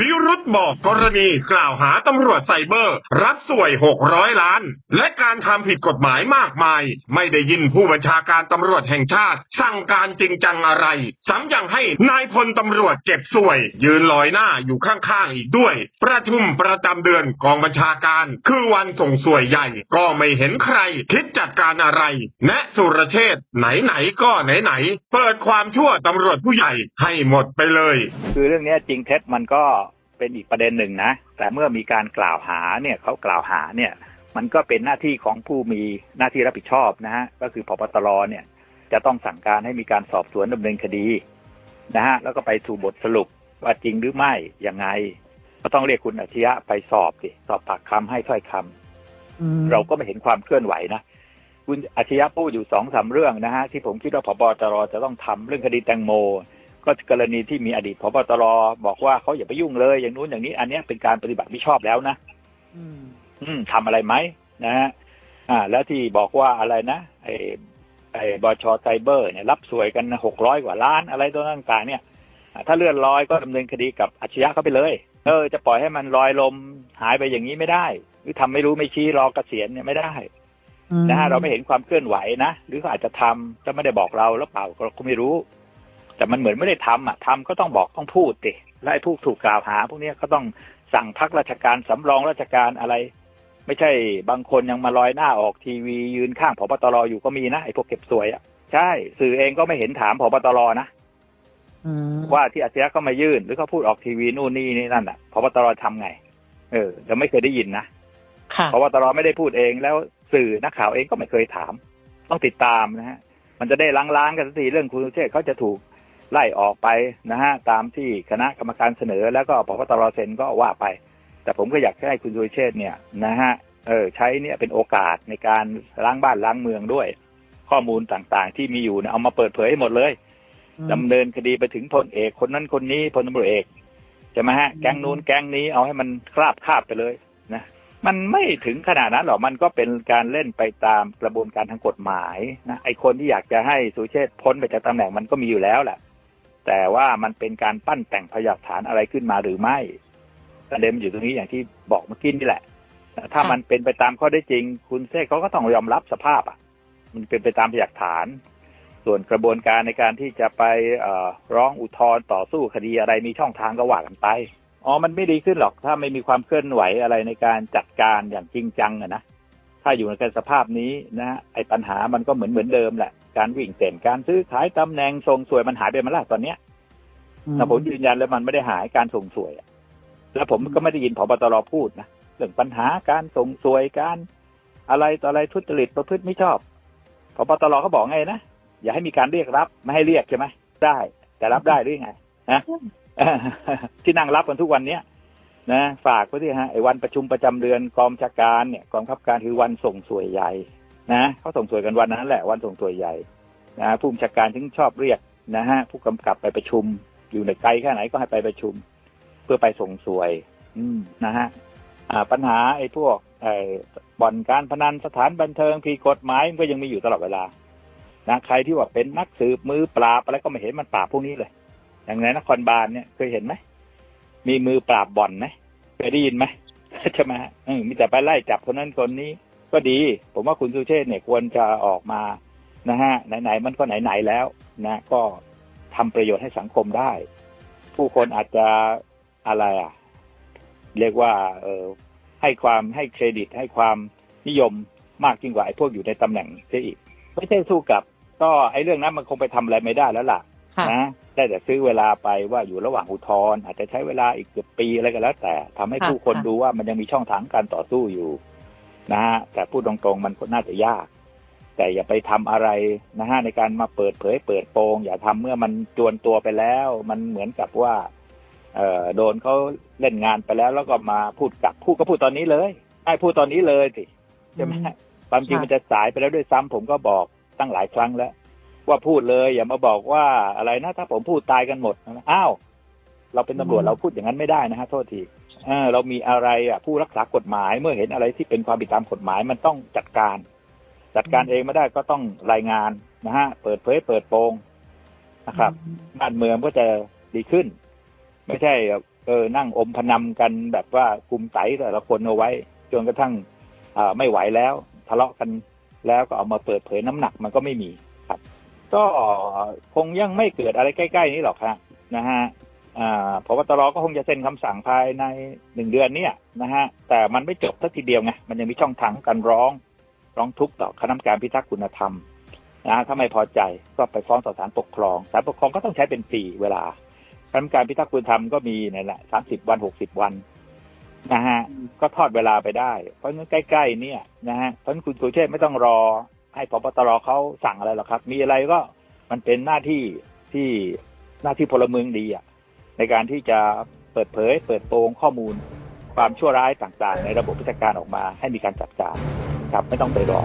วิรุธบอกกรณีกล่าวหาตำรวจไซเบอร์ รับสวย 600 ล้าน และการทำผิดกฎหมายมากมาย ไม่ได้ยินผู้บัญชาการตำรวจแห่งชาติ สั่งการจริงจังอะไรซ้ำยังให้นายพลตำรวจเก็บสวย ยืนลอยหน้าอยู่ข้างๆอีกด้วย ประชุมประจำเดือนกองบัญชาการ คือวันส่งสวยใหญ่ ก็ไม่เห็นใคร คิดจัดการอะไร แนะสุรเชษไหนๆก็ไหนๆเปิดความชั่วตำรวจผู้ใหญ่ให้หมดไปเลย คือเรื่องนี้จริงเท็จมันก็ เป็นอีกประเด็นหนึ่งนะ แต่เมื่อมีการกล่าวหาเนี่ยเขากล่าวหาเนี่ย มันก็เป็นหน้าที่ของผู้มีหน้าที่รับผิดชอบนะฮะก็คือพบตรเนี่ย จะต้องสั่งการให้มีการสอบสวนดำเนินคดีนะฮะแล้วก็ไปสู่บทสรุปว่าจริงหรือไม่ยังไง ก็ต้องเรียกคุณอาชญะไปสอบสิสอบปากคำให้ถ้อยคำอืมเราก็ไม่เห็นความเคลื่อนไหวนะคุณอาชญะพูดอยู่สองสามเรื่องนะฮะที่ผมคิดว่าพบตรจะต้องทำเรื่องคดีแตงโม ก็กรณีที่มีอดีตพบตรบอกว่าเขาอย่าไปยุ่งเลย อย่างนู้นอย่างนี้ อันเนี้ยเป็นการปฏิบัติไม่ชอบแล้วนะอืมอืมทำอะไรไหมนะฮะอ่า แล้วที่บอกว่าอะไรนะไอ้ไอ้บชไซเบอร์เนี่ยรับสวยกันหกร้อยกว่าล้านอะไรตัวต่างๆ เนี่ยอ่าถ้าเลื่อนลอยก็ดำเนินคดีกับอาชญะเข้าไปเลย เออ จะปล่อยให้มันลอยลมหายไปอย่างนี้ไม่ได้ หรือทำไม่รู้ไม่ชี้รอเกษียณเนี่ยไม่ได้อืมนะฮะเราไม่เห็นความเคลื่อนไหวนะ หรือเขาอาจจะทำจะไม่ได้บอกเราแล้วเปล่าเราก็ไม่รู้ แต่มันเหมือนไม่ได้ทำอะทำก็ต้องบอกต้องพูดติและไอ้ผู้ถูกกล่าวหา พวกเนี้ยก็ต้องสั่งพักราชการสำรองราชการอะไร ไม่ใช่บางคนยังมาลอยหน้าออกทีวียืนข้างพบตรอยู่ก็มีนะไอ้พวกเก็บสวยอะใช่ สื่อเองก็ไม่เห็นถามพบตรนะอืมว่าที่อาชญะเขามายื่น หรือเขาพูดออกทีวีนู่นนี่นี่นั่นอะพบตรทำไง เออเราไม่เคยได้ยินนะค่ะพบตรไม่ได้พูดเองแล้วสื่อนักข่าวเองก็ไม่เคยถาม ต้องติดตามนะฮะ มันจะได้ล้างๆกันสักทีเรื่องคุณสุเชษฐ์เขาจะถูก ไล่ออกไปนะฮะตามที่คณะกรรมการเสนอ แล้วก็พบตรเซ็นก็ว่าไป แต่ผมก็อยากให้คุณสุเชษฐ์เนี่ยนะฮะเออใช้เนี่ยเป็นโอกาสในการล้างบ้านล้างเมืองด้วย ข้อมูลต่างๆ ที่มีอยู่เนี่ยเอามาเปิดเผยให้หมดเลยดำเนินคดีไปถึงพลเอกคนนั้นคนนี้พลตำรวจเอกใช่ไหมฮะแก๊งนู้นแก๊งนี้เอาให้มันคราบคาบไปเลยนะมันไม่ถึงขนาดนั้นหรอกมันก็เป็นการเล่นไปตามกระบวนการทางกฎหมายนะไอคนที่อยากจะให้สุเชษฐ์พ้นไปจากตำแหน่งมันก็มีอยู่แล้วแหละ แต่ว่ามันเป็นการปั้นแต่งพยานฐานอะไรขึ้นมาหรือไม่ประเด็นมันอยู่ตรงนี้อย่างที่บอกเมื่อกี้นี่แหละ ถ้าค่ะมันเป็นไปตามข้อได้จริง คุณเชษฐ์เขาก็ต้องยอมรับสภาพอะ มันเป็นไปตามพยานฐาน ส่วนกระบวนการในการที่จะไปเอ่อร้องอุทธรณ์ต่อสู้คดีอะไรมีช่องทางก็ว่ากันไปอ๋อมันไม่ดีขึ้นหรอก ถ้าไม่มีความเคลื่อนไหวอะไรในการจัดการอย่างจริงจังอะนะถ้าอยู่ในสภาพนี้นะไอ้ปัญหามันก็เหมือนเหมือนเดิมแหละ การวิ่งเต้นการซื้อขายตำแหน่งส่งสวยมันหายไปมาแล้วตอนเนี้ยอืมแต่ผมยืนยันแล้วมันไม่ได้หายการส่งสวยอะแล้วผมก็ไม่ได้ยินผบตรพูดนะเรื่องปัญหาการส่งสวยการอะไรต่ออะไรทุจริตประพฤติไม่ชอบผบตรเขาบอกไงนะอย่าให้มีการเรียกรับ ไม่ให้เรียกใช่ไหมได้ แต่รับได้หรือไงนะที่นั่งรับกันทุกวันเนี้ยนะฝากไว้ที่ฮะไอ้วันประชุมประจำเดือนกองบัญชาการเนี่ยกองบังคับการคือวันส่งสวยใหญ่ นะเขาส่งสวยกันวันนั้นแหละวันส่งสวยใหญ่นะผู้บัญชาการถึงชอบเรียกนะฮะผู้กำกับไปประชุม อยู่ในไกลแค่ไหนก็ให้ไปประชุม เพื่อไปส่งสวย อืมนะฮะปัญหาไอ้พวกไอ้บ่อนการพนันสถานบันเทิงผิดกฎหมายมันก็ยังมีอยู่ตลอดเวลานะใครที่ว่าเป็นนักสืบมือปราบอะไรก็ไม่เห็นมันปราบพวกนี้เลย อย่างในนครบาลเนี่ยเคยเห็นไหมมีมือปราบบ่อนไหมเคยได้ยินไหมใช่ไหมมีแต่ไปไล่จับคนนั้นคนนี้ ก็ดี ผมว่าคุณสุเชษฐ์เนี่ยควรจะออกมานะฮะไหนๆมันก็ไหนๆแล้วนะก็ทำประโยชน์ให้สังคมได้ ผู้คนอาจจะอะไรอะ เรียกว่าเออให้ความให้เครดิตให้ความนิยมมากยิ่งกว่าไอ้พวกอยู่ในตำแหน่งเสียอีก ไม่ใช่สู้กับ ก็ไอ้เรื่องนั้นมันคงไปทำอะไรไม่ได้แล้วล่ะค่ะนะได้แต่ซื้อเวลาไปว่าอยู่ระหว่างอุทธรณ์อาจจะใช้เวลาอีกเกือบปีอะไรก็แล้ว แต่ทำให้ค่ะผู้คนค่ะดูว่ามันยังมีช่องทางการต่อสู้อยู่ นะฮะแต่พูดตรงๆมันก็น่าจะยาก แต่อย่าไปทำอะไรนะฮะในการมาเปิดเผยเปิดโปง อย่าทำเมื่อมันจวนตัวไปแล้ว มันเหมือนกับว่า เอ่อโดนเขาเล่นงานไปแล้ว แล้วก็มาพูดกลับพูดก็พูดตอนนี้เลยไอ้พูดตอนนี้เลยสิใช่ไหมอืมความจริงค่ะมันจะสายไปแล้วด้วยซ้ำผมก็บอกตั้งหลายครั้งแล้ว ว่าพูดเลยอย่ามาบอกว่าอะไรนะถ้าผมพูดตายกันหมดนะอ้าวเราเป็นตำรวจเราพูดอย่างนั้นไม่ได้นะฮะโทษที เออเรามีอะไรอะผู้รักษากฎหมายเมื่อเห็นอะไรที่เป็นความผิดตามกฎหมายมันต้องจัดการ จัดการเองไม่ได้ก็ต้องรายงานนะฮะเปิดเผยเปิดโปงนะครับบ้านเมืองก็จะดีขึ้น ไม่ใช่เอออนั่งอมพนำกันแบบว่าคุมไตแต่ละคนเอาไว้จนกระทั่งอ่าไม่ไหวแล้ว ทะเลาะกันแล้วก็เอามาเปิดเผยน้ำหนักมันก็ไม่มีครับ ก็คงยังไม่เกิดอะไรใกล้ ๆ นี้หรอกครับนะฮะอ่า พบตรก็คงจะเซ็นคำสั่งภายในหนึ่งเดือนเนี่ยนะฮะแต่มันไม่จบสักทีเดียวไงมันยังมีช่องทางการร้องร้องทุกข์ต่อคณะกรรมการพิทักษ์คุณธรรมนะฮะถ้าไม่พอใจก็ไปฟ้องต่อศาลปกครองศาลปกครองก็ต้องใช้เป็นปีเวลาคณะกรรมการพิทักษ์คุณธรรมก็มีนี่แหละสามสิบวันหกสิบวันนะฮะก็ทอดเวลาไปได้ เพราะงั้นใกล้ๆเนี่ยนะฮะเพราะฉะนั้นคุณสุเชษไม่ต้องรอ ให้พบตรเขาสั่งอะไรหรอกครับ มีอะไรก็มันเป็นหน้าที่ที่หน้าที่พลเมืองดีอะ ในการที่จะเปิดเผย เปิดโปงข้อมูล ความชั่วร้ายต่างๆ ในระบบราชการออกมาให้มีการจัดการครับไม่ต้องไปรอ